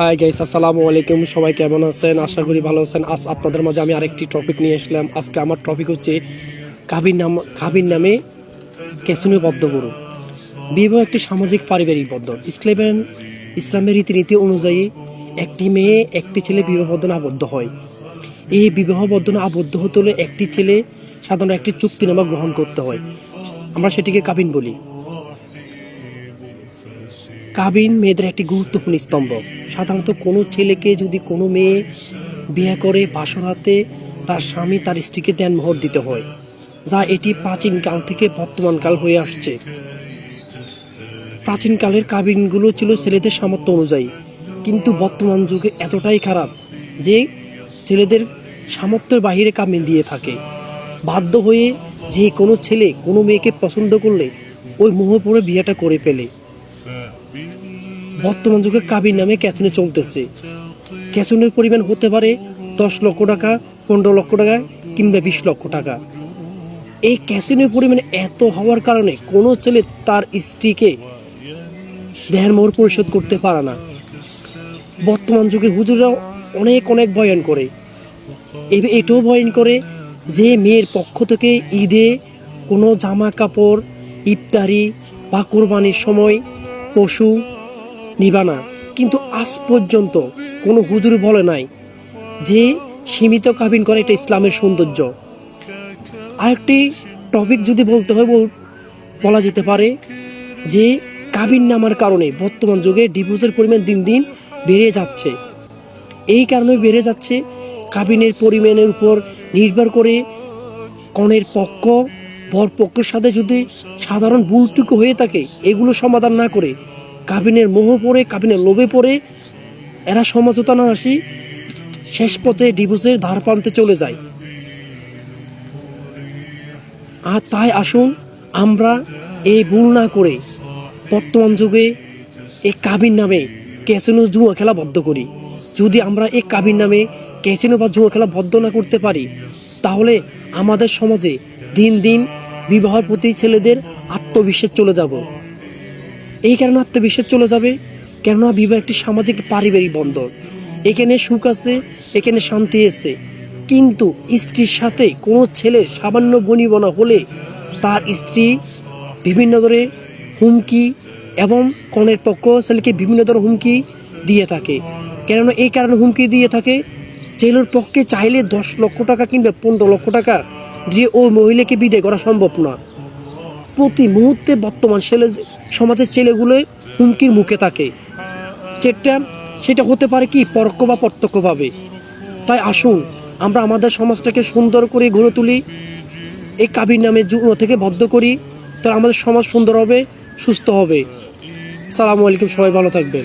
Hi guys আসসালামু আলাইকুম। সবাই কেমন আছেন? আশা করি ভালো আছেন। আজ আপনাদের মাঝে আমি আরেকটি টপিক নিয়ে আসলাম। আজকে আমার টপিক হচ্ছে কাবির নাম কাবির নামে ক্যাসিনো বদ্ধ করুন বিবাহ একটি সামাজিক পারিবারিক বন্ধন ইসলামের ইসলামের রীতিনীতি অনুযায়ী একটি মেয়ে একটি ছেলে বিবাহ বন্ধনে আবদ্ধ হয়। এই বিবাহ বন্ধনে আবদ্ধ হতে হলে একটি ছেলে সাধারণত একটি চুক্তিনামা গ্রহণ করতে হয়। আমরা সেটিকে কাবিন বলি। কাবিন মেয়েদের একটি গুরুত্বপূর্ণ স্তম্ভ। সাধারণত কোনো ছেলেকে যদি কোনো মেয়ে বিয়ে করে বাসরাতে তার স্বামী তার স্ত্রীকে দেন মোহর দিতে হয়, যা এটি প্রাচীন কাল থেকে বর্তমান কাল হয়ে আসছে। প্রাচীনকালের কাবিনগুলো ছিল ছেলেদের সামর্থ্য অনুযায়ী, কিন্তু বর্তমান যুগে এতটাই খারাপ যে ছেলেদের সামর্থ্যের বাহিরে কাবিন দিয়ে থাকে। বাধ্য হয়ে যে কোনো ছেলে কোনো মেয়েকে পছন্দ করলে ওই মোহ পড়ে বিয়েটা করে ফেলে। বর্তমান যুগে কাবির নামে ক্যাসিনো চলতেছে। ক্যাসিনোর পরিমাণ হতে পারে দশ লক্ষ টাকা, পনেরো লক্ষ টাকা কিংবা বিশ লক্ষ টাকা। এই ক্যাসিনোর পরিমাণ এত হওয়ার কারণে কোনো ছেলে তার স্ত্রীকে দেহের মোহর পরিশোধ করতে পারে না। বর্তমান যুগে হুজুররাও অনেক অনেক বয়ান করে। এটাও বয়ান করে যে মেয়ের পক্ষ থেকে ঈদে কোনো জামা কাপড়, ইফতারি বা কোরবানির সময় পশু নিবানা কিন্তু আজ পর্যন্ত কোনো হুজুর বলে নাই যে সীমিত কাবিন করে এটা ইসলামের সৌন্দর্য। আরেকটি টপিক যদি বলতে হয় বল- যেতে পারে যে কাবিন নামার কারণে বর্তমান যুগে ডিভোর্সের পরিমাণ দিন দিন বেড়ে যাচ্ছে। এই কারণে বেড়ে যাচ্ছে কাবিনের পরিমাণের উপর নির্ভর করে কনের পক্ষ বর পক্ষের সাথে যদি সাধারণ ভুলটুকু হয়ে থাকে, এগুলো সমাধান না করে কাবিনের মোহ পড়ে, কাবিনের লোভে পড়ে, এরা সমঝোতা না আসি শেষ পর্যায়ে ডিভোর্সের ধার প্রান্তে চলে যায়। আর তাই আসুন, আমরা এই ভুল না করে বর্তমান যুগে এই কাবিন নামে ক্যাসিনো জুয়া খেলা বদ্ধ করি। যদি আমরা এই কাবিন নামে ক্যাসিনো বা জুয়া খেলা বদ্ধ না করতে পারি, তাহলে আমাদের সমাজে দিন দিন বিবাহের প্রতি ছেলেদের আত্মবিশ্বাস চলে যাব। এই কারণে আত্মবিশ্বাস চলে যাবে, কেননা বিবাহ একটি সামাজিক পারিবারিক বন্ধন। এখানে সুখ আছে, এখানে শান্তি আছে। কিন্তু স্ত্রীর সাথে কোনো ছেলে সামান্য বনিবনা হলে তার স্ত্রী বিভিন্ন ধরনের হুমকি এবং কনের পক্ষ ছেলেকে বিভিন্ন ধরনের হুমকি দিয়ে থাকে। কেননা এই কারণে হুমকি দিয়ে থাকে, ছেলের পক্ষে চাইলে দশ লক্ষ টাকা কিংবা পনেরো লক্ষ টাকা যে ওই মহিলাকে বিদায় করা সম্ভব না। প্রতি মুহূর্তে বর্তমান ছেলে সমাজের ছেলেগুলো হুমকির মুখে থাকে। চেটটা সেটা হতে পারে কি পরোক্ষ বা প্রত্যক্ষভাবে। তাই আসুন, আমরা আমাদের সমাজটাকে সুন্দর করে গড়ে তুলি। এই কাবির নামে যুগ্ম থেকে বদ্ধ করি। তাহলে আমাদের সমাজ সুন্দর হবে, সুস্থ হবে। সালামু আলাইকুম, সবাই ভালো থাকবেন।